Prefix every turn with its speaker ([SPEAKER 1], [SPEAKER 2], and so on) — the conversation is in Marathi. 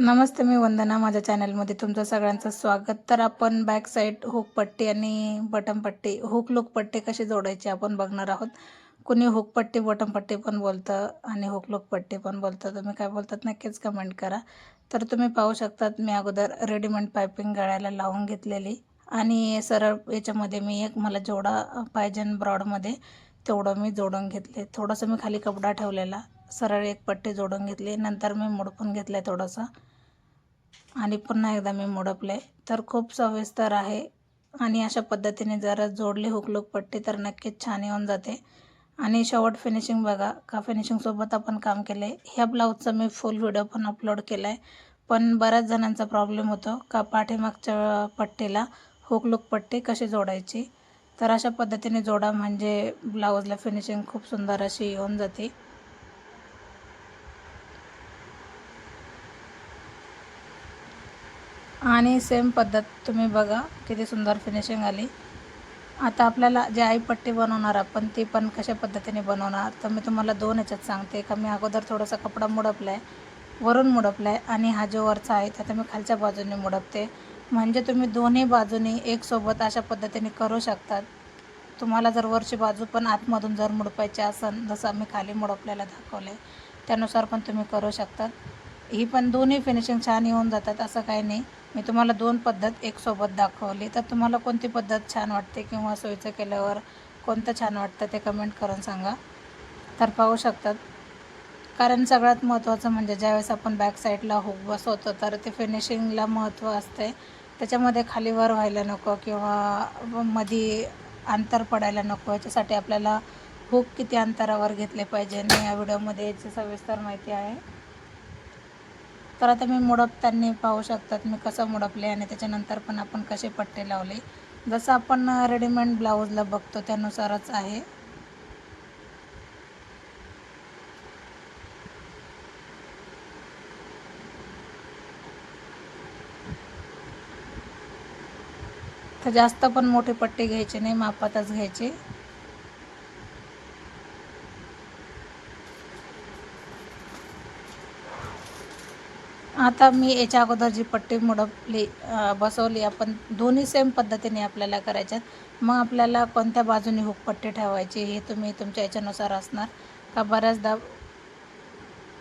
[SPEAKER 1] नमस्ते मी वंदना. माझ्या चॅनलमध्ये तुमचं सगळ्यांचं स्वागत. तर आपण बॅक साईड हुक पट्टी आणि बटन पट्टी हुक लुक पट्टी कशी जोडायची आपण बघणार आहोत. कुणी हुक पट्टी बटन पट्टी पण बोलतं आणि हुक लुक पट्टी पण बोलतं. तुम्ही काय बोलतात नक्कीच कमेंट करा. तर तुम्ही पाहू शकतात मी अगोदर रेडीमेड पायपिंग गळ्याला लावून घेतलेली आणि सरळ याच्यामध्ये मी एक मला जेवढा पाहिजे ब्रॉडमध्ये तेवढं मी जोडून घेतले. थोडंसं मी खाली कपडा ठेवलेला. सरळ एक पट्टी जोडून घेतली. नंतर मी मुडपून घेतलं आहे थोडंसं. आणि पुन्हा एकदा मी मोडपले. तर खूप सविस्तर आहे आणि अशा पद्धतीने जर जोडली हुकलूक पट्टी तर नक्कीच छान येऊन जाते. आणि शेवट फिनिशिंग बघा का फिनिशिंगसोबत आपण काम केलं आहे ह्या ब्लाऊजचा मी फुल व्हिडिओ पण अपलोड केला आहे पण बऱ्याच जणांचा प्रॉब्लेम होतो का पाठीमागच्या पट्टीला हुकलूक पट्टी कशी जोडायची? तर अशा पद्धतीने जोडा म्हणजे ब्लाऊजला फिनिशिंग खूप सुंदर अशी येऊन जाते. आणि सेम पद्धत तुम्ही बघा किती सुंदर फिनिशिंग आली. आता आपल्याला जे आईपट्टी बनवणार आपण ती पण कशा पद्धतीने बनवणार? तर मी तुम्हाला दोन ह्याच्यात सांगते. का मी अगोदर थोडासा कपडा मुडपला आहे वरून मुडपला आहे आणि हा जो वरचा आहे त्याचा मी खालच्या बाजूने मुडपते. म्हणजे तुम्ही दोन्ही बाजूनी एकसोबत अशा पद्धतीने करू शकतात. तुम्हाला जर वरची बाजू पण आतमधून जर मुडपायची असेल जसं मी खाली मुडपल्याला दाखवले त्यानुसार पण तुम्ही करू शकतात. ही पण दोन्ही फिनिशिंग छान येऊन जातात असं काही नाही. मी तुम्हाला दोन पद्धत एकसोबत दाखवली. तर तुम्हाला कोणती पद्धत छान वाटते किंवा सोयीचं केल्यावर कोणतं छान वाटतं ते कमेंट करून सांगा. तर पाहू शकतात. कारण सगळ्यात महत्त्वाचं म्हणजे ज्यावेळेस आपण बॅक साईडला हुक बसवतो तर ते फिनिशिंगला महत्त्व असते. त्याच्यामध्ये खाली वर व्हायला नको किंवा मधी अंतर पडायला नको. याच्यासाठी आपल्याला हुक किती अंतरावर घेतले पाहिजे आणि या व्हिडिओमध्ये याची सविस्तर माहिती आहे. तर आता मी मुडपताना पाहू शकतात. मी कसं मुडपले आणि त्याच्यानंतर पण आपण कसे पट्टे लावले. जसं आपण रेडीमेड ब्लाऊजला बघतो त्यानुसारच आहे. तर जास्त पण मोठी पट्टी घ्यायचे नाही मापातच घ्यायचे. आता मी याच्या अगोदर जी पट्टी मुडपली बसवली आपण दोन्ही सेम पद्धतीने आपल्याला करायच्यात. मग आपल्याला कोणत्या बाजूने हुक पट्टी ठेवायची हे तुम्ही तुमच्या याच्यानुसार असणार. का बऱ्याचदा